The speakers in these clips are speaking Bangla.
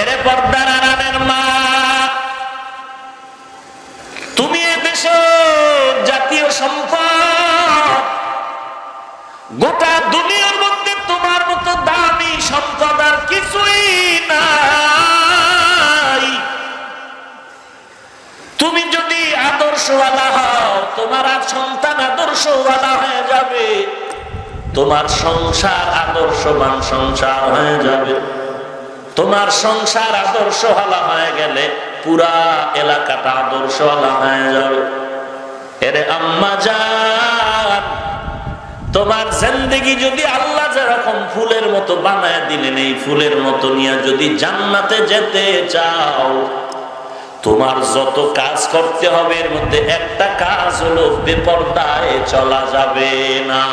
এরে পর্দার আড়ালের মা, তুমি এদেশ জাতীয় সম্পদ। গোটা দুনিয়ার মধ্যে তোমার মতো দামি সম্পদ আর কিছুই নাই। তুমি যদি আদর্শওয়ালা হও, তোমার আর সন্তান আদর্শওয়ালা হয়ে যাবে। তোমার সংসার আদর্শবান সংসার হয়ে যাবে। তোমার সংসার আদর্শওয়ালা হয়ে গেলে পুরা এলাকাটা আদর্শওয়ালা হয়ে যাবে। এরে আম্মা যান তোমার জিন্দগি যদি আল্লাহ যেরকম ফুলের মতো বানায় দিলেন, এই ফুলের মতো নিয়ে যদি জান্নাতে যেতে চাও, তোমার যত কাজ করতে হবে, এর মধ্যে একটা কাজ হলো বেপর্দায় চলা যাবে না।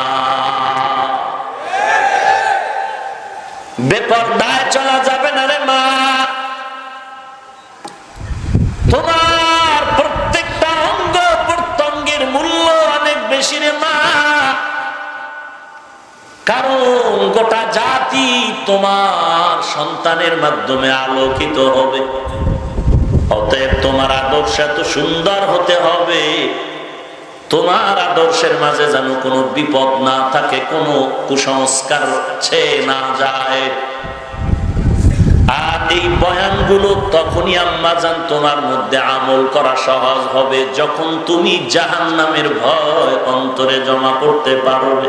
বেপর্দায় চলা যাবে না রে মা। তোমার প্রত্যেকটা অঙ্গ প্রত্যঙ্গের মূল্য অনেক বেশি রে মা। কারণ গোটা জাতি তোমার সন্তানের মাধ্যমে আলোকিত হবে। অতএব তোমার আদর্শ এত সুন্দর হতে হবে। তোমার আদর্শের মাঝে যেন কোনো বিপদ না থাকে, কোনো কুসংস্কার না যায়। আর এই বয়ানগুলো তখনই আম্মা যান তোমার মধ্যে আমল করা সহজ হবে যখন তুমি জাহান নামের ভয় অন্তরে জমা করতে পারবে।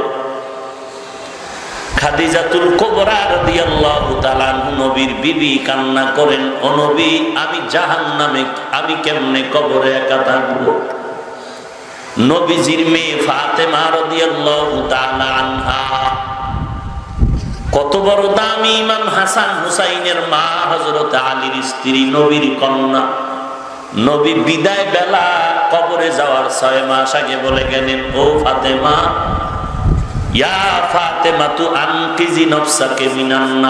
খাদিজাতুল বিবি কান্না করেন আমি আমি কেমনে কবরে একা থাকব? নবীজির মেয়ে ফাতেমা রাদিয়াল্লাহু তাআলা আনহা। কত বড় দামি ইমাম হাসান হুসাইনের মা হযরত আলীর স্ত্রী, নবীর কন্যা। নবী বিদায় বেলা কবরে যাওয়ার ছয় মাস আগে বলে গেলেন, ও ফাতেমা, ইয়া ফাতেমা তু আনকিজি নফসাকে মিনান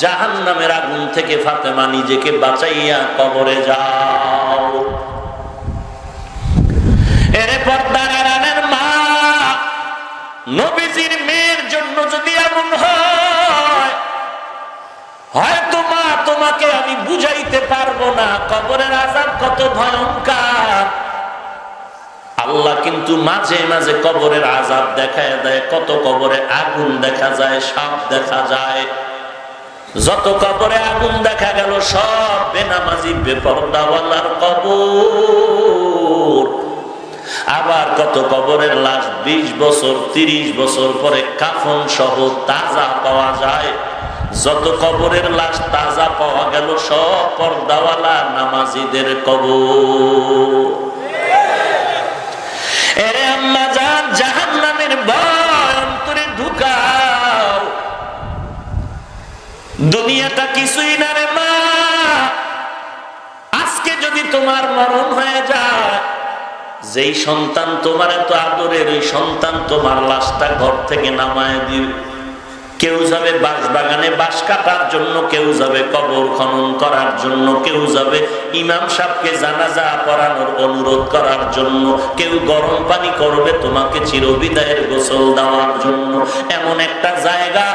জাহান্নামের আগুন থেকে ফাতেমা নিজেকে বাঁচাইয়া কবরে যাও। মেয়ের জন্য যদি এমন হয়, হয়তো মা তোমাকে আমি বুঝাইতে পারব না। কবরের আজাব কত ভয়ঙ্কর। আল্লাহ কিন্তু মাঝে মাঝে কবরের আজাব দেখায় দেয়, কত কবরে আগুন দেখা যায়, সাপ দেখা যায়। যত কবরে আগুন দেখা গেল, সব বেনামাজি, বেপরদাওয়ালার কবর। আবার কত কবরের লাশ ২০ বছর ৩০ বছর পরে কাফন সহ তাজা পাওয়া যায়। যত কবরের লাশ তাজা পাওয়া গেল, সব পর্দাওয়ালা নামাজিদের কবর। জান, জাহান্নামের ভয় ঢুকাও। দুনিয়াটা কিছুই না রে মা। আজকে যদি তোমার মরণ হয়ে যায় যেই সন্তান তোমার এত আদরের, ওই সন্তান তোমার লাশটা ঘর থেকে নামায় দিবে। কেউ যাবে বাঁশ বাগানে বাঁশ কাটার জন্য, কেউ যাবে কবর খনন করার জন্য, কেউ যাবে ইমাম সাহেবকে জানাজা পড়ানোর অনুরোধ করার জন্য, কেউ গরম পানি করবে তোমাকে চিরবিদায়ের গোসল দেওয়ার জন্য। এমন একটা জায়গা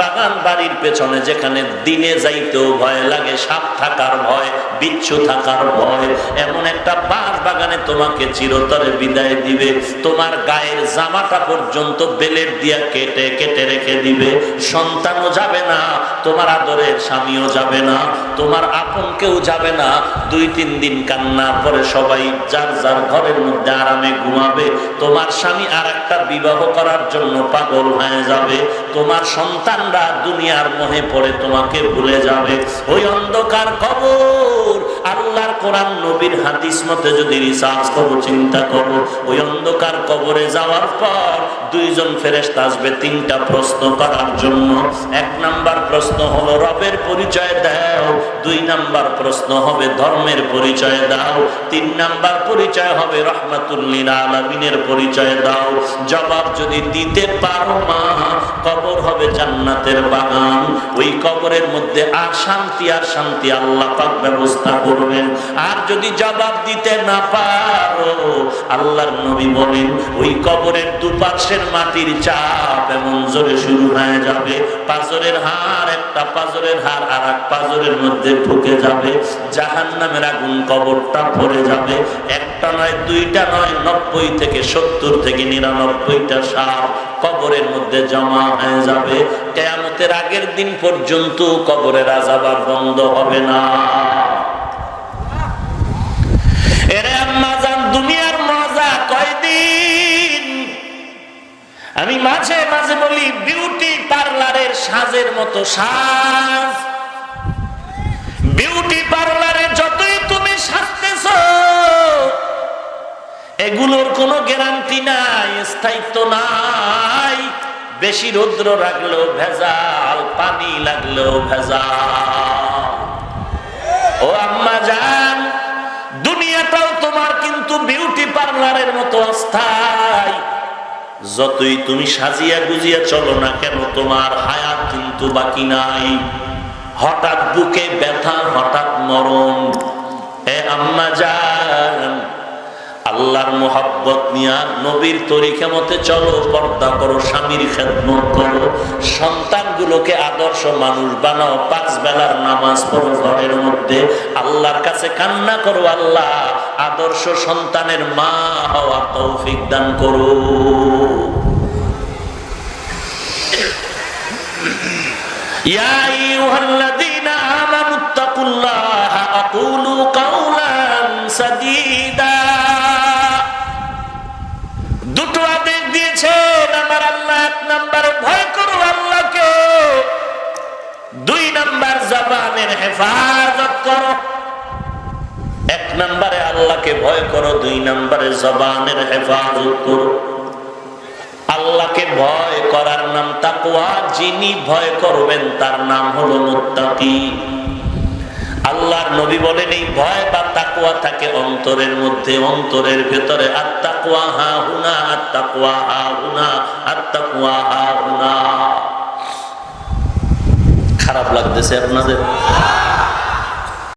বাগান বাড়ির পেছনে যেখানে দিনে যাইতেও ভয় লাগে, সাপ থাকার ভয়, বিচ্ছু থাকার ভয়, এমন একটা বাঁশ বাগানে তোমাকে চিরতরে বিদায় দিবে। তোমার গায়ের জামাটা পর্যন্ত বেলের দিয়া কেটে কেটে রেখে দিবে। সন্তানও যাবে না, তোমার আদরের স্বামীও যাবে না, তোমার আপন কেউ যাবে না। দুই তিন দিন কান্নার পরে সবাই যার যার ঘরের মধ্যে আরামে ঘুমাবে। তোমার স্বামী আর একটা বিবাহ করার জন্য পাগল হয়ে যাবে। তোমার সন্তানরা দুনিয়ার মোহে পড়ে তোমাকে ভুলে যাবে। ওই অন্ধকার কবর, আল্লাহর কোরআন, নবীর হাদিস মতে যদি রিসার্চ করো, চিন্তা করো, ওই অন্ধকার কবরে যাওয়ার পর দুইজন ফেরেস্তা আসবে তিনটা প্রশ্ন করার জন্য। এক নাম্বার প্রশ্ন হলো, রবের পরিচয় দাও। দুই নাম্বার প্রশ্ন হবে, ধর্মের পরিচয় দাও। তিন নাম্বার পরিচয় হবে রহমাতুল্লিল আলমিনের পরিচয় দাও। জবাব যদি দিতে পারো মা, কবর হবে জান্নাতের বাগান। ওই কবরের মধ্যে আর শান্তি আর শান্তি আল্লাহ পাক ব্যবস্থা করবেন। আর যদি জবাব দিতে না পারো, আল্লাহর নবী বলেন, ওই কবরের দুপাশের মাটির চাপ এমন জোরে শুরু হয়ে যাবে। পাজরের হার একটা পাজরের হার আর এক পাজরের মধ্যে ঢুকে যাবে। জাহান নামের আগুন কবরটা ভরে যাবে। একটা নয়, দুইটা নয়, নব্বই থেকে সত্তর থেকে নিরানব্বইটা সাপ কবরের মধ্যে জমা হয়ে যাবে। কেয়ামতের আগের দিন পর্যন্ত কবরের আজাব আর বন্ধ হবে না। আমি মাঝে মাঝে বলি, বিউটি পার্লারের সাজের মতো সাজ। বিউটি পার্লারে যতই তুমি সাজতেছ, এগুলোর কোনো গ্যারান্টি নাই, স্থায়িত্ব নাই। বেশি রৌদ্র রাখলেও ভেজাল, পানি লাগলেও ভেজাল। ও আম্মা জান, দুনিয়াটাও তোমার কিন্তু বিউটি পার্লারের মতো অস্থায়। যতই তুমি সাজিয়া গুজিয়া চলো না কেন, তোমার হায়াত কিন্তু বাকি নাই। হঠাৎ বুকে ব্যথা, হঠাৎ মরণ। হে আম্মা জান আল্লাহর মোহাব্বত নিয়া নবীর তরিকা মতে চলো, পর্দা করো, স্বামীর খেদমত করো, সন্তানগুলোকে আদর্শ মানুষ বানাও, পাঁচ বেলার নামাজ পড়ো ঘরের মধ্যে, আল্লাহর কাছে কান্না করো, আল্লাহ আদর্শ সন্তানের মা হওয়া তৌফিক দান করো। ইয়া ইউহাল্লাদ আল্লাহকে ভয় করো, দুই নম্বরে জবানের হেফাজত করো। আল্লাহকে ভয় করার নাম তাকুয়া যিনি ভয় করবেন তার নাম হলো মুত্তাকি। আল্লাহর নবী বলেন, এই ভয় বা তাকুয়া থাকে অন্তরের মধ্যে, অন্তরের ভেতরে। আত্মাকুয়া হা হুনা আত্মাকুয়া হা হুনা আত্মাকুয়া হা হুনা। খারাপ লাগতেছে আপনাদের?